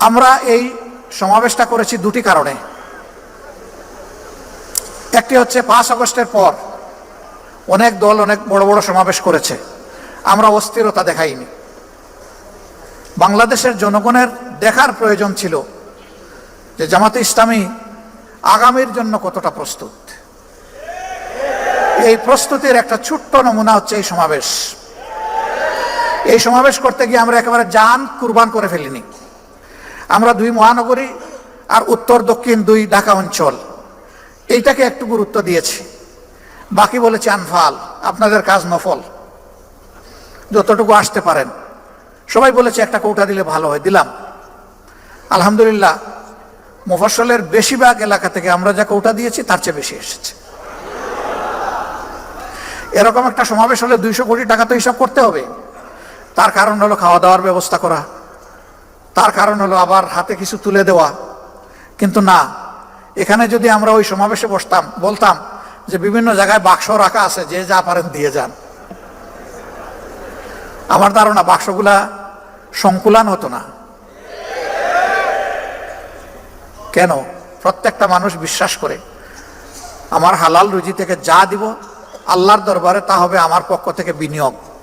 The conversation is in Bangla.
আমরা এই সমাবেশটা করেছি দুটি কারণে। একটি হচ্ছে পাঁচ আগস্টের পর অনেক দল অনেক বড় বড় সমাবেশ করেছে। আমরা অস্থিরতা দেখাইনি। বাংলাদেশের জনগণের দেখার প্রয়োজন ছিল যে জামাতে ইসলামী আগামীর জন্য কতটা প্রস্তুত। এই প্রস্তুতির একটা ছোট্ট নমুনা হচ্ছে এই সমাবেশ। এই সমাবেশ করতে গিয়ে আমরা একেবারে জান কুরবান করে ফেলিনি। আমরা দুই মহানগরী আর উত্তর, দক্ষিণ দুই ঢাকা অঞ্চল। এইটাকে একটু গুরুত্ব দিয়েছি। বাকি বলেছি আনফাল, আপনাদের কাজ নফল। যতটুকু আসতে পারেন। সবাই বলেছে একটা কৌটা দিলে ভালো হয়, দিলাম। আলহামদুলিল্লাহ মুফসলের বেশিরভাগ এলাকা থেকে আমরা যা কৌটা দিয়েছি, তার চেয়ে বেশি এসেছে। এরকম একটা সমাবেশ হলে দুইশো কোটি টাকা তো হিসাব করতে হবে। তার কারণ হলো খাওয়া দাওয়ার ব্যবস্থা করা। তার কারণ হলো আবার হাতে কিছু তুলে দেওয়া। কিন্তু না, এখানে যদি আমরা ওই সমাবেশে বসতাম, বলতাম যে বিভিন্ন জায়গায় বাক্স রাখা আছে, যে যা পারেন দিয়ে যান। আমার ধারণা বাক্সগুলা সংকুলান হতো না। কেন? প্রত্যেকটা মানুষ বিশ্বাস করে, আমার হালাল রুজি থেকে যা দিব, আল্লাহর দরবারে তা হবে আমার পক্ষ থেকে বিনিয়োগ।